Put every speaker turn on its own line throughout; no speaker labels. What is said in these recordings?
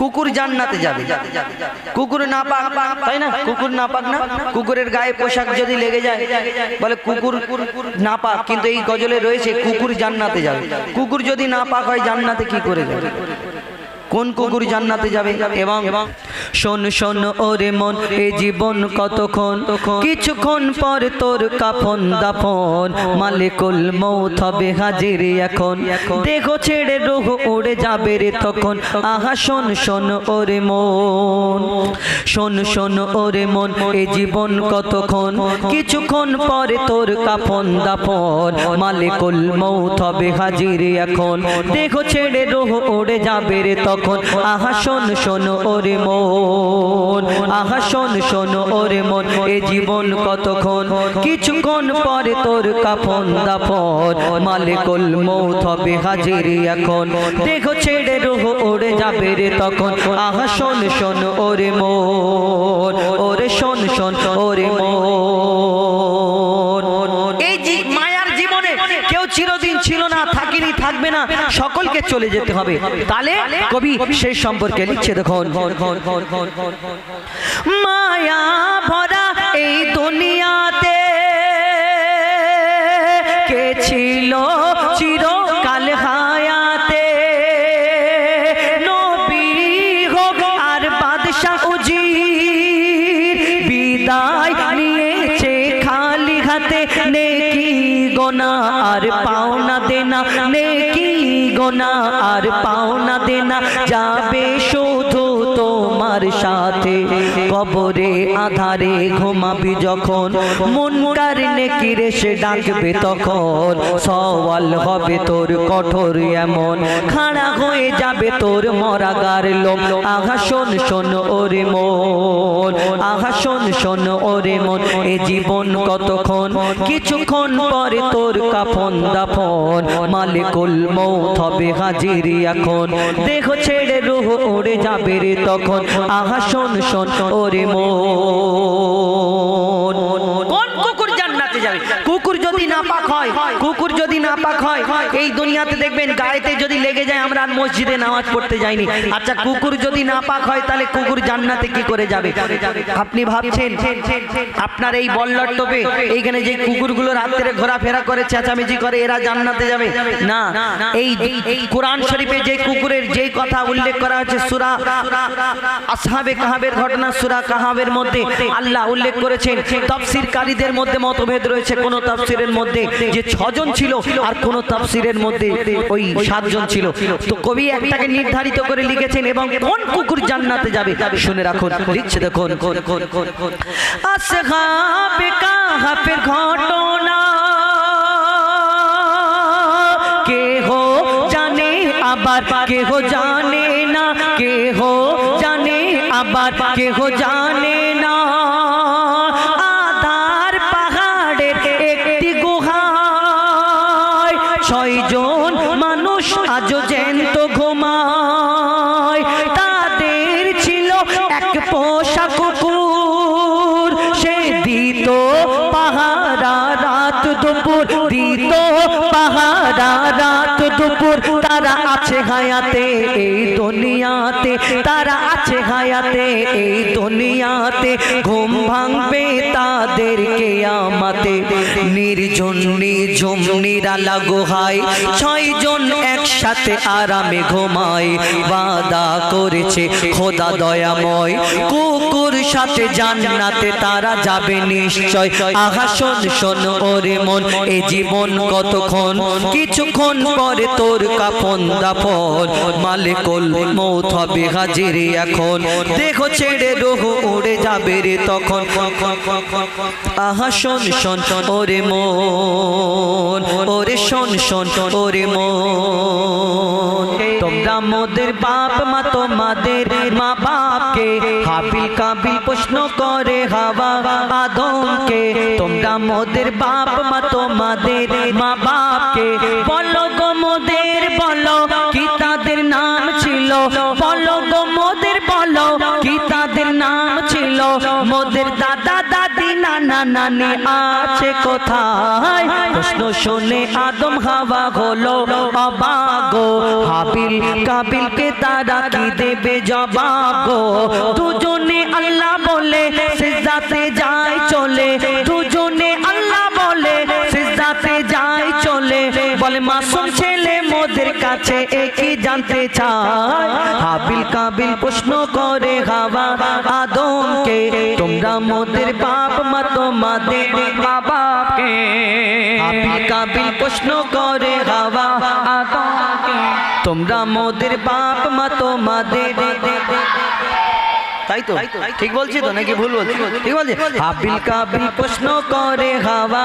কুকুর জান্নাতে যাবে। কুকুর না পাক তাই না? কুকুর না পাক না? কুকুরের গায়ে পোশাক যদি লেগে যায়, বলে কুকুর না পাক কিন্তু এই গজলে রয়েছে কুকুর জান্নাতে যাবে। কুকুর যদি না পাক হয়, জান্নাতে কি করে যাবে? কোন কুকুর জান্নাতে যাবে? এবং শোন শোন ওরে মন এ জীবন কতক্ষণ? কিছুক্ষণ পর তোর কাফন দাফন। মালিকুল মৌত হবে হাজির এখন। দেখো ছেড়ে রোহ উড়ে যাবে রে তখন। আহা শোন শোন ওরে মন। শোন শোন ওরে মন এ জীবন কতক্ষণ? কিছুক্ষণ পরে তোর কাফন দাফন। মালিকুল মৌত হবে হাজির এখন। দেখো ছেড়ে রোহ উড়ে যাবে রে তখন আহা শোন শোন ওরে মন, আহা শোন ওরে মন, এ জীবন কতক্ষণ? কিছুক্ষণ পরে তোর কাফন দাফন, মালিকুল মৌত হবে হাজির এখন। দেখো ছেড়ে রোহ উড়ে যাবে রে তখন, আহা শোন শোন ওরে মন, ওরে শোন শোন ওরে মন। থাকবে না, সকলকে চলে যেতে হবে। তাহলে কবি সেই সম্পর্কে লিখছে, দেখুন। মায়া ভরা এই দুনিয়াতে কে ছিল চিরকাল আর পাও না দেনা নেকি গোনা আর পাওনা দেনা যাবে শুধু তোমার সাথে কবরে আধারে ঘুমাবি যখন। মন কার নেকি সে ডাকবে তখন। সওয়াল হবে তোর কঠোর এমন। খাড়া হয়ে যাবে তোর মরাগার লোম। আঘা শোন শোন ওরে মন। আঘা শোন শোন ওরে মন। এ জীবন কতক্ষণ? কিছুক্ষণ পরে তোর কাফন দাফন। মালিকুল মৌত হবে হাজির এখন। দেখো ছেড়ে রুহ উড়ে যাবে রে তখন। আহা শোন শোন ওরে মন কোন কুকুর জান্নাতে যাবে কুকুর যদি নাপাক হয়, কুকুর যদি নাপাক হয়, এই দুনিয়াতে দেখবেন গায়েতে যদি লেগে যায়, আমরা আর মসজিদে নামাজ পড়তে যাইনি। আচ্ছা কুকুর যদি নাপাক হয়, তাহলে কুকুর জান্নাতে কি করে যাবে? আপনি ভাবছেন, আপনার এই বল্লর টোপে, এইখানে যে কুকুরগুলো রাত্রে ঘোরাফেরা করে, চেঁচামেচি করে, এরা জান্নাতে যাবে? না, এই কোরআন শরীফে যে কুকুরের যে কথা উল্লেখ করা হয়েছে, সুরা আসহাবে কাহাবের ঘটনা, সুরা কাহাবের মধ্যে আল্লাহ উল্লেখ করেছেন, তাফসীরকারীদের মধ্যে মতভেদ রয়েছে, কোন তাফসীরের মধ্যে যে ছজন ছিল আর কোন তাফসীরের মধ্যে ওই সাতজন ছিল। তো কবি একটাকে নির্ধারিত করে লিখেছেন এবং কোন কুকুর জান্নাতে যাবে শুনে রাখুন, লিখছে দেখুন। ঘটনা কে জানে আবার কে হো জানে না কে হো জানে আবার কে হো জানে দুপুর তারা আছে হায়াতে এই দুনিয়াতে তারা আছে হায়াতে এই দুনিয়াতে ঘুম ভাঙবে তাদের কেয়ামাতে নির্জন নিঝুম নিরালা গুহায় ছয়জন একসাথে আরামে ঘুমায়। বাদা করেছে খোদা দয়াময়। কুকুর সাথে জান্নাতে তারা যাবে নিশ্চয়। আহা শোন শোন ওরে মন, এ জীবন কতক্ষণ? কিছুক্ষণ পরে তোর কাফন দাফন। মালিকুল মৌত হবে হাজির এখন। দেখো ছেড়ে রোহ উড়ে যাবে রে তখন। আহা শোন শোন ওরে মন, ওরে শোন শোন, ওরে মন। তোমরা মোদের বাপ মা, তোমাদের মা বাপকে হাবিল কাবিল প্রশ্ন করে, হাওয়া, আদমকে। তোমরা মোদের বাপ মা, তোমাদের মা বাপকে নানা আছে কোথায়? প্রশ্ন শুনে আদম হাওয়া হলো অবাগো হাবিল কাবিলকে তারা কি দেবে জবাব? গো দুজনে আল্লাহ কাছে একই জানতে চায় হাবিল কাবিল প্রশ্ন করে হাওয়া আদমকে তোমরা মোদের বাপ মা তোমাদের মা বাপকে হাবিল কাবিল প্রশ্ন করে হাওয়া আদমকে তোমরা মোদের বাপ মা তোমাদের তাই তো? ঠিক বলছি তো নাকি ভুল বলছি? ঠিক বলছি। হাবিল কাবিল প্রশ্ন করে হাওয়া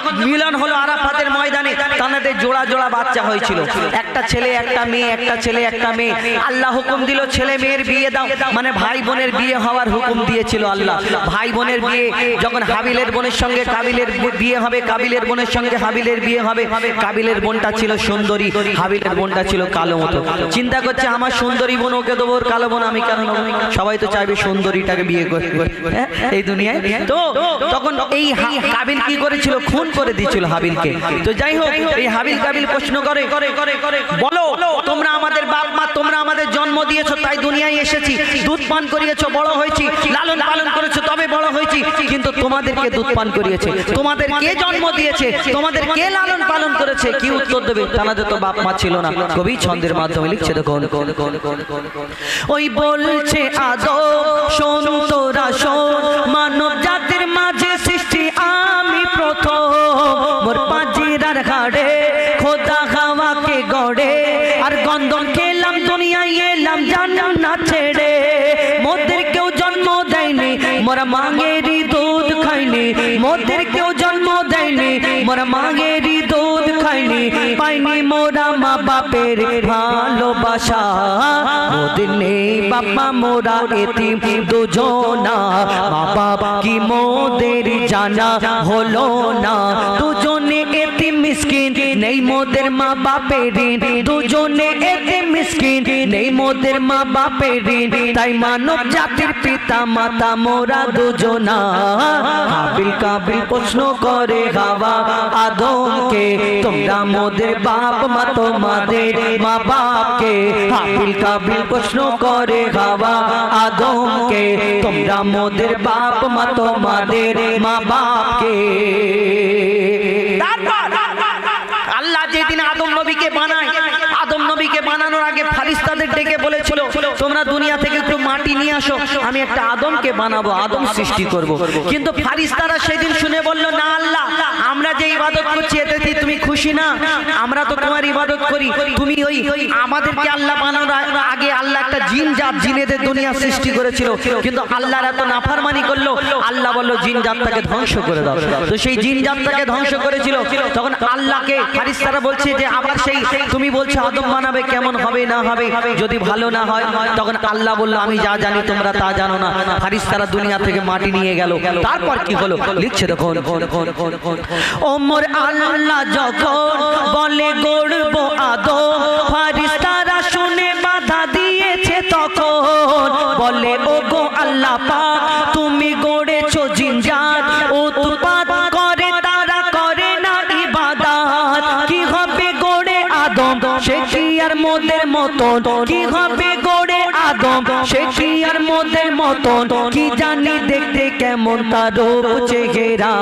মিলন হলো আরাফাতের ময়দানে। তানাদের জোড়া জোড়া বাচ্চা হয়েছিল। একটা ছেলে, একটা মেয়ে, একটা ছেলে, একটা মেয়ে। আল্লাহ হুকুম দিল, ছেলে মেয়ের বিয়ে দাও। মানে ভাই বোনের বিয়ে হওয়ার হুকুম দিয়েছিল আল্লাহ। ভাই বোনের বিয়ে যখন হাবিলের বোনের সঙ্গে, কাবিলের বিয়ে হবে, কাবিলের বোনের সঙ্গে হাবিলের বিয়ে হবে। কাবিলের বোনটা ছিল সুন্দরী, হাবিলের বোনটা ছিল কালো মতো। চিন্তা করছে, আমার সুন্দরী বোন, ওকে দেবো কালো বোন, আমি কেন? সবাই তো চাইবে সুন্দরীটাকে বিয়ে করবে হ্যাঁ? এই দুনিয়ায়। তো তখন এই কাবিল কি করেছিল? খুন করে দিয়েছিল হাবিলকে। তো যাই হোক এই হাবিল কাবিল প্রশ্ন করে করে করে করে বলো তোমরা আমাদের বাপ মা তোমরা আমাদের জন্ম দিয়েছ তাই দুনিয়ায় এসেছি। দুধ পান করিয়েছো বড় হয়েছি লালন পালন করেছ তবে বড় হয়েছি কিন্তু তোমাদেরকে দুধ পান করিয়েছে। তোমাদের কে জন্ম দিয়েছে তোমাদের কে লালন পালন করেছে কি উত্তর দেবে তাদের তো বাপ মা ছিল না। কবি ছন্দের মাধ্যমে লিখছে দেখো ওই বলছে আদো শোন তোরা শোন মানব জাতির মাঝে মাঙেরই দুধ খাইনি, পাইনি মোরা মা বাপের ভালোবাসা। মোদের নেই বাবা মোরা এতিম দুজনা, মা বাবা কি মোদের জানা হলো না। দুজনে নেই মোদের মা বাপের ঋণ, দুজনে এতিম মিসকিন। নেই মোদের মা বাপের ঋণ, তাই মানব জাতির পিতা, মাতা, মোরা দুজনা। হাবিল কাবিল প্রশ্ন করে হাওয়া আদমকে, তোমরা মোদের বাপ, মা তোমাদের মা বাপকে। হাবিল কাবিল প্রশ্ন করে হাওয়া আদমকে, তোমরা মোদের বাপ, মা তোমাদের মা বাপকে আল্লাহ যেদিন আদম নবীকে বানায় আদম নবীকে বানানোর আগে ডেকে বলেছিল, তোমরা দুনিয়া থেকে একটু মাটি নিয়ে আসো, আমি একটা আদমকে বানাবো, আদম সৃষ্টি করব। কিন্তু ফারিস্তারা সেদিন শুনে বলল, না আল্লাহ, আমরা যে ইবাদত করছি, এতে তুমি খুশি না? আমরা তো তোমার ইবাদত করি। তুমি ওই আমাদেরকে আল্লাহ বানানোর আগে আল্লাহ একটা জিন জাত, জিনেদের দুনিয়া সৃষ্টি করেছিল। কিন্তু আল্লাহর এত নাফারমানি করল আল্লাহ বলল, জিন জাতটাকে ধ্বংস করে দাও। তো সেই জিন জাতটাকে ধ্বংস করেছিল। তখন আল্লাহকে ফারিস্তারা বলছে যে আবার সেই, তুমি বলছো আদম বানাবে কেমন হবে না হবে? যদি ভালো না হয়, তখন আল্লাহ বলল, আমি যা জানি, তোমরা তা জানো না। ফারিস্তারা দুনিয়া থেকে মাটি নিয়ে গেল। তারপর কি হলো? লিখছে দেখুন। ওমর আল্লাহ যখন বলে, গড়ব আদম ফারিস্তারা শুনে বাধা দিয়েছে তখন। বলে ও গো আল্লাহ পাক আর মোদের মতন কি হবে গড়ে আদম? সে কি আর মোদের মতন? কি জানি দেখতে কেমন তার চেহারা।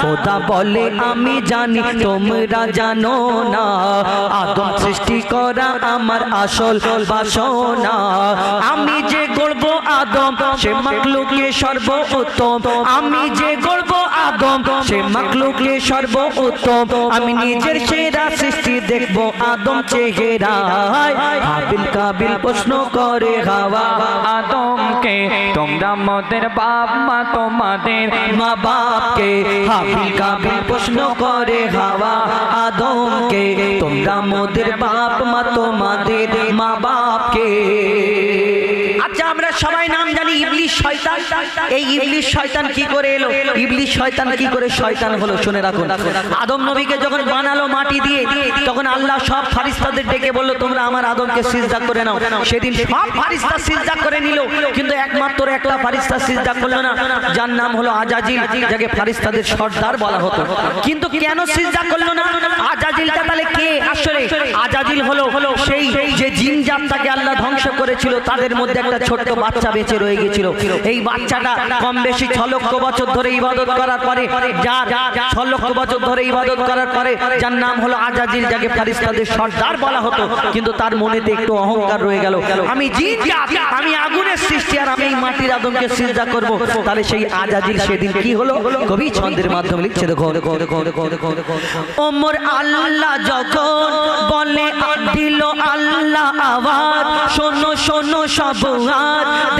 খোদা বলে, আমি জানি তোমরা জানো না। আদম সৃষ্টি করা আমার আসল বাসনা। আমি যে গড়ব আদম, সে মাকলুকে সর্ব উত্তম আমি যে গড়ব আদম, সে মাকলুকে সর্ব উত্তম আমি নিজের সেরা সৃষ্টি দেখব আদম চেহারা হাবিল কাবিল প্রশ্ন করে হাওয়া।
আদমকে তোমরা মদের বাপ মা তোমাদের
মা বাপকে হাবিল কাবিল প্রশ্ন করে হাওয়া। আদমকে তোমরা মদের বাপ মা তোমাদের মা বাপকে। সবাই নাম জানি ইবলিশ শয়তান। এই ইবলিশ শয়তান কি করে এলো? ইবলিশ শয়তান কি করে? শয়তান হলো, শুনে রাখুন। আদম নবীকে যখন বানালো মাটি দিয়ে, তখন আল্লাহ সব ফারিস্তাদের ডেকে বলল, তোমরা আমার আদমকে সিজদা করে নাও। সেদিন সব ফারিস্তা সিজদা করে নিল, কিন্তু একমাত্র একটা ফারিস্তা সিজদা করল না, যার নাম হলো আজাজিল, যাকে ফারিস্তাদের সর্দার বলা হতো। কিন্তু কেন সিজদা করল না? আজাজিলটা তাহলে কে? আসলে আজাজিল হলো সেই যে জিন জাতটাকে আল্লাহ ধ্বংস করেছিল, তাদের মধ্যে একটা ছোট্ট বাচ্চা বেঁচে রয়ে গেছিল। এই বাচ্চাটা কম বেশি ছ লক্ষ বছর ধরে ইবাদত করার পরে যা ছ লক্ষ বছর ধরে ইবাদত করার পরে, যার নাম হলো আজাজিল, যাকে ফারিস্তাদের সর্দার বলা হতো, কিন্তু তার মনেতে একটু অহংকার রয়ে গেল। আমি জিন আমি আগুনের সৃষ্টি, আর মাটির আদমকে সিজদা করব, তাহলে সেই আজাজিল সেদিন কি হলো? কবি ছন্দের মাধ্যমে লিখছে দেখো ওমর আল্লাহ যখন বলে, দিল আল্লাহ আওয়াজ, শোনো শোনো সব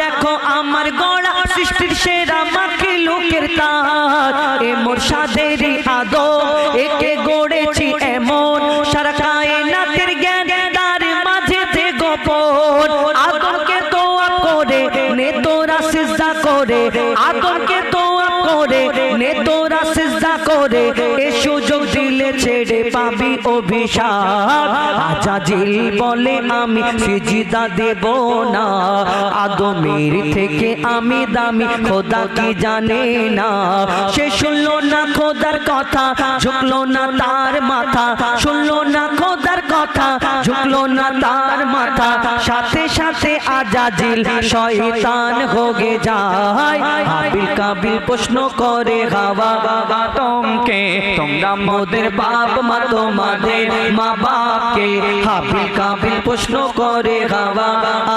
দেখো আমার গড়া সৃষ্টির সেরা মাকে লোকের তার এ মোর সাদের আদো একে গড়েছি এমন সারা আদমকে তোয়া করে নে তোরা সিজদা করে এ সুযোগ দিলে ছেড়ে পাবি অভিশাপ আজাজিল বলে আমি সিজদা দেব না আদমের থেকে আমি দামি খোদা কি জানে না সে শুনলো না খোদার কথা ঝুঁকলো না তার মাথা শুনলো না খোদার কথা ঝুঁকলো না তার মাথা সাথে সাথে আজাজিল শয়তান হোগে যায় হাবিল কাবিল প্রশ্ন করে হাওয়া
আদমকে তোমরা মোদের
বাপ মা তোমাদের মা বাপকে। হাবিল কাবিল প্রশ্ন করে হাওয়া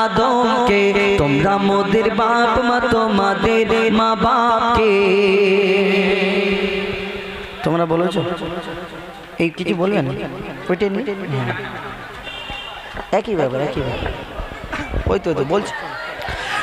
আদমকে, তোমরা মোদের বাপ মা তোমাদের মা বাপকে। তোমরা বলেছ? এই কিছু বলবেন? ওইটাই হ্যাঁ। একই ব্যাপার একই ব্যাপার। ওই তো, বলছি।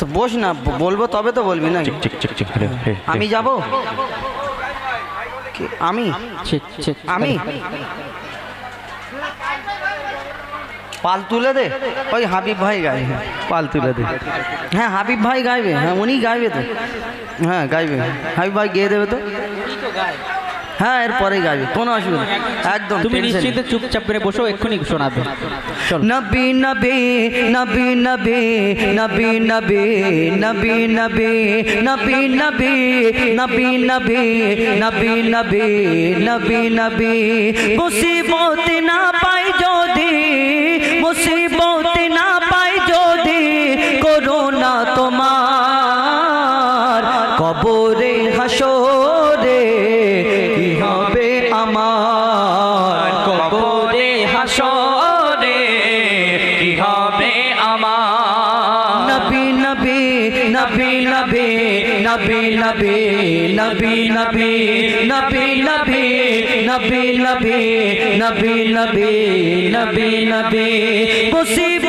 তো বস না বলব তবে তো বলবি না। আমি যাব? আমি? আমি? পাল তুলে দে। ওই হাবিব ভাই গাইবে পাল তুলে দে। হ্যাঁ হাবিব ভাই গাইবে। হ্যাঁ উনি গাইবে তো। হ্যাঁ গাইবে। হাবিব ভাই গেয়ে দেবে তো। হ্যাঁ এরপরে গাইবে কোনো অসুবিধা। একদম
তুমি নিশ্চিন্তে চুপচাপ করে বসো এক্ষুনি শোনাবে চলো
নবী নবী নবী নবী নবী নবী নবী নবী নবী নবী নবী নবী নবী নবী নবী নবী মুসিবত না যাবে। মুসিবত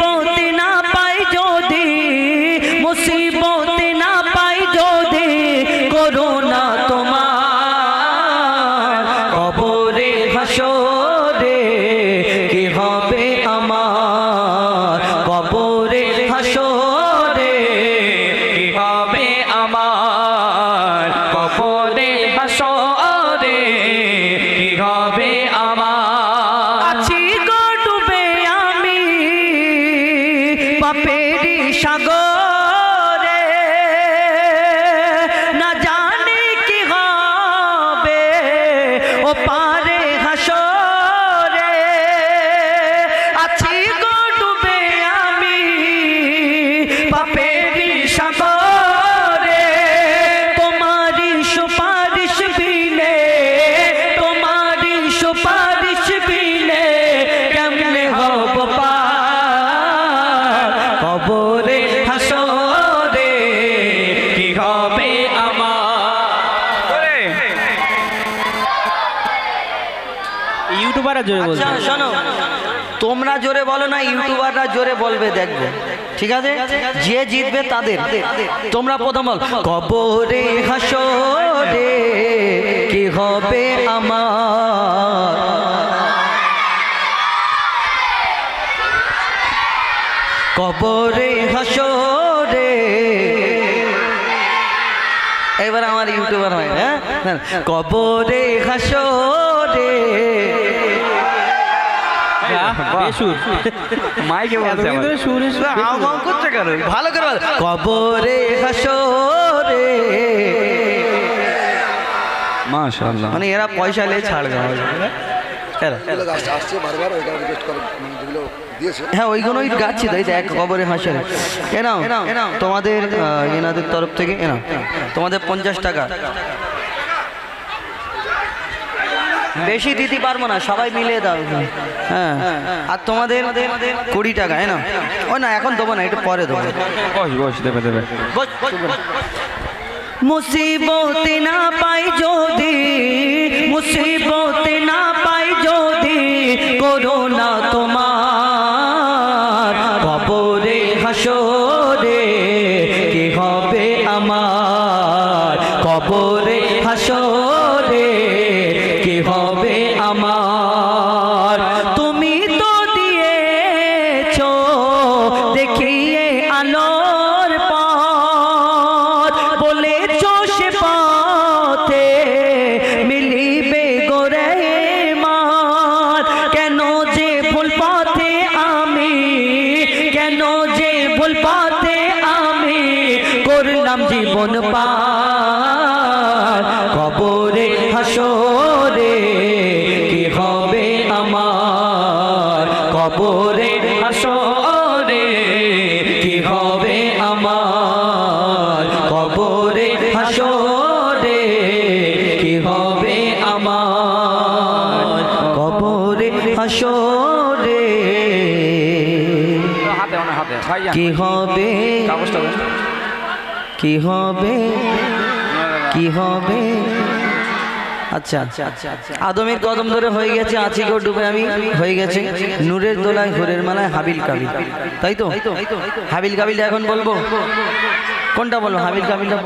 আচ্ছা, তোমরা জোরে বলো না ইউটিউবাররা জোরে বলবে, দেখবে। ঠিক আছে? যে জিতবে, তাদের। তোমরা প্রথম বল, কবরে হাসরে কি হবে আমার? কবরে হাসো ভালো করে বল। কবরে হাসরে।
মাশাআল্লাহ।
মানে এরা পয়সা নিয়ে
রিকোয়েস্ট করে মানে
হ্যাঁ ওইগুলোই গাচ্ছি এক কবরে হাসরে। এ নাও তোমাদের এনাদের তরফ থেকে এ নাও। তোমাদের পঞ্চাশ টাকা। বেশি দিতে পারব না সবাই মিলে দাও হ্যাঁ। আর তোমাদের কুড়ি টাকা এ না? ও না এখন দেবো না একটু পরে দেবো।
বস বস দেবে দেবে।
মুসিবত না পাই যদি মুসিবত না পাই যদি করোনা তোমার কি হবে? কি হবে? আচ্ছা আচ্ছা আচ্ছা আদমের কদম ধরে হয়ে গেছে আছি গো ডুবে আমি, হয়ে গেছে নূরের দোলায় ঘোরের মালায় হাবিল কাবিল। তাই তো? হাবিল কাবিল এখন বলব? কোনটা বলব? হাবিল কাবিলটা